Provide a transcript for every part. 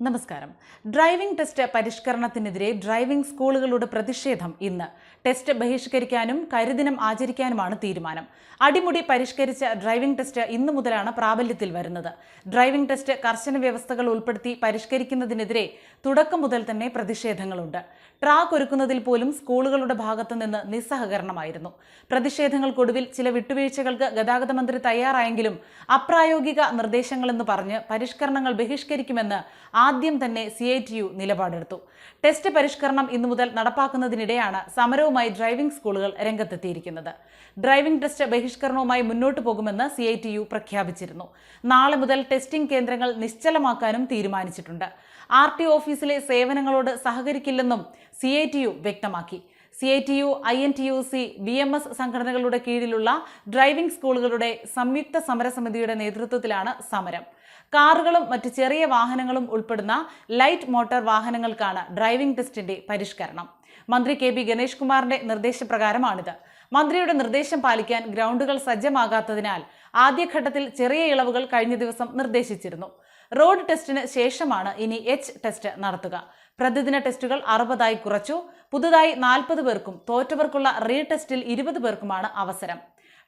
നമസ്കാരം. Driving test പരിഷ്കരണത്തിനെതിരെ driving സ്കൂളുകളുടെ പ്രതിഷേധം ഇന്ന്. ടെസ്റ്റ് ബഹിഷ്കരിക്കാനും കരിദിനം ആചരിക്കാനുമാണ് തീരുമാനം. അടിമുടി പരിഷ്കരിച്ച ഡ്രൈവിംഗ് ടെസ്റ്റ് ഇന്നു മുതലാണ് പ്രാബല്യത്തിൽ വരുന്നത്. ഡ്രൈവിംഗ് ടെസ്റ്റ് കർശന വ്യവസ്ഥകൾ ഉൾപ്പെടുത്തി പരിഷ്കരിക്കുന്നതിനെതിരെ തുടക്കം മുതൽ തന്നെ പ്രതിഷേധങ്ങളുണ്ട്. ട്രാക്ക് ഒരുക്കുന്നതിൽ പോലും സ്കൂളുകളുടെ ഭാഗത്തു നിന്ന് നിസ്സഹകരണമായിരുന്നു. പ്രതിഷേധങ്ങൾക്കൊടുവിൽ ചില വിട്ടുവീഴ്ചകൾക്ക് ഗതാഗത മന്ത്രി തയ്യാറായെങ്കിലും അപ്രായോഗിക നിർദ്ദേശങ്ങളെന്ന് പറഞ്ഞ് പരിഷ്കരണങ്ങൾ ബഹിഷ്കരിക്കുമെന്ന് ആദ്യം തന്നെ സി ഐ ടി യു നിലപാടെടുത്തു. ടെസ്റ്റ് പരിഷ്കരണം ഇന്നു മുതൽ നടപ്പാക്കുന്നതിനിടെയാണ് സമരവുമായി ഡ്രൈവിംഗ് സ്കൂളുകൾ രംഗത്തെത്തിയിരിക്കുന്നത്. ഡ്രൈവിംഗ് ടെസ്റ്റ് ബഹിഷ്കരണവുമായി മുന്നോട്ട് പോകുമെന്ന് സി ഐ ടി യു പ്രഖ്യാപിച്ചിരുന്നു. നാളെ മുതൽ ടെസ്റ്റിംഗ് കേന്ദ്രങ്ങൾ നിശ്ചലമാക്കാനും തീരുമാനിച്ചിട്ടുണ്ട്. ആർ ടി ഓഫീസിലെ സേവനങ്ങളോട് സഹകരിക്കില്ലെന്നും സി ഐ ടി യു വ്യക്തമാക്കി. C I T U I N T U C B M S സംഘടനകളുടെ കീഴിലുള്ള ഡ്രൈവിംഗ് സ്കൂളുകളുടെ സംയുക്ത സമരസമിതിയുടെ നേതൃത്വത്തിലാണ് സമരം. കാറുകളും മറ്റ് ചെറിയ വാഹനങ്ങളും ഉൾപ്പെടുന്ന ലൈറ്റ് മോട്ടോർ വാഹനങ്ങൾക്കാണ് ഡ്രൈവിംഗ് ടെസ്റ്റിന്റെ പരിഷ്കരണം. മന്ത്രി കെ ബി ഗണേഷ് കുമാറിന്റെ നിർദ്ദേശപ്രകാരമാണിത്. മന്ത്രിയുടെ നിർദ്ദേശം പാലിക്കാൻ ഗ്രൗണ്ടുകൾ സജ്ജമാകാത്തതിനാൽ ആദ്യഘട്ടത്തിൽ ചെറിയ ഇളവുകൾ കഴിഞ്ഞ ദിവസം നിർദ്ദേശിച്ചിരുന്നു. റോഡ് ടെസ്റ്റിന് ശേഷമാണ് ഇനി എച്ച് ടെസ്റ്റ് നടത്തുക. പ്രതിദിന ടെസ്റ്റുകൾ അറുപതായി കുറച്ചു. പുതുതായി നാൽപ്പത് പേർക്കും തോറ്റവർക്കുള്ള റീടെസ്റ്റിൽ ഇരുപത് പേർക്കുമാണ് അവസരം.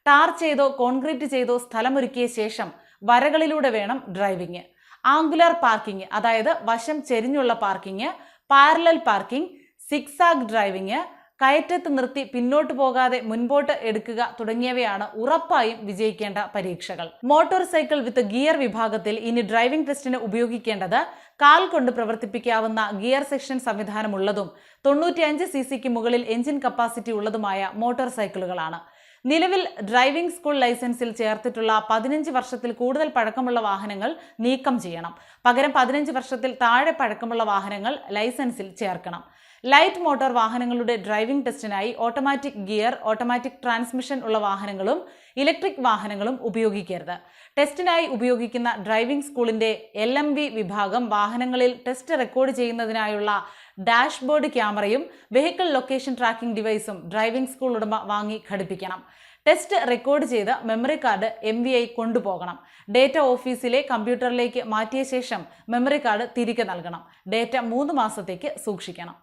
ടാർ ചെയ്തോ കോൺക്രീറ്റ് ചെയ്തോ സ്ഥലമൊരുക്കിയ ശേഷം വരകളിലൂടെ വേണം ഡ്രൈവിംഗ്. ആംഗുലർ പാർക്കിംഗ് അതായത് വശം ചെരിഞ്ഞുള്ള parking parallel parking zigzag driving കയറ്റത്ത് നിർത്തി പിന്നോട്ട് പോകാതെ മുൻപോട്ട് എടുക്കുക തുടങ്ങിയവയാണ് ഉറപ്പായും വിജയിക്കേണ്ട പരീക്ഷകൾ. മോട്ടോർ സൈക്കിൾ വിത്ത് ഗിയർ വിഭാഗത്തിൽ ഇനി ഡ്രൈവിംഗ് ടെസ്റ്റിന് ഉപയോഗിക്കേണ്ടത് കാൽ കൊണ്ട് പ്രവർത്തിപ്പിക്കാവുന്ന ഗിയർ സെക്ഷൻ സംവിധാനമുള്ളതും തൊണ്ണൂറ്റിയഞ്ച് സി സിക്ക് മുകളിൽ എഞ്ചിൻ കപ്പാസിറ്റി ഉള്ളതുമായ മോട്ടോർ സൈക്കിളുകളാണ്. നിലവിൽ ഡ്രൈവിംഗ് സ്കൂൾ ലൈസൻസിൽ ചേർത്തിട്ടുള്ള പതിനഞ്ച് വർഷത്തിൽ കൂടുതൽ പഴക്കമുള്ള വാഹനങ്ങൾ നീക്കം ചെയ്യണം. പകരം പതിനഞ്ച് വർഷത്തിൽ താഴെ പഴക്കമുള്ള വാഹനങ്ങൾ ലൈസൻസിൽ ചേർക്കണം. ലൈറ്റ് മോട്ടോർ വാഹനങ്ങളുടെ ഡ്രൈവിംഗ് ടെസ്റ്റിനായി ഓട്ടോമാറ്റിക് ഗിയർ ഓട്ടോമാറ്റിക് ട്രാൻസ്മിഷൻ ഉള്ള വാഹനങ്ങളും ഇലക്ട്രിക് വാഹനങ്ങളും ഉപയോഗിക്കരുത്. ടെസ്റ്റിനായി ഉപയോഗിക്കുന്ന ഡ്രൈവിംഗ് സ്കൂളിന്റെ എൽ വിഭാഗം വാഹനങ്ങളിൽ ടെസ്റ്റ് റെക്കോർഡ് ചെയ്യുന്നതിനായുള്ള ഡാഷ്ബോർഡ് ക്യാമറയും വെഹിക്കിൾ ലൊക്കേഷൻ ട്രാക്കിംഗ് ഡിവൈസും ഡ്രൈവിംഗ് സ്കൂൾ ഉടമ വാങ്ങി ഘടിപ്പിക്കണം. ടെസ്റ്റ് റെക്കോർഡ് ചെയ്ത് memory card M V I കൊണ്ടുപോകണം. ഡേറ്റ ഓഫീസിലെ കമ്പ്യൂട്ടറിലേക്ക് മാറ്റിയ ശേഷം മെമ്മറി കാർഡ് തിരികെ നൽകണം. ഡേറ്റ മൂന്ന് മാസത്തേക്ക് സൂക്ഷിക്കണം.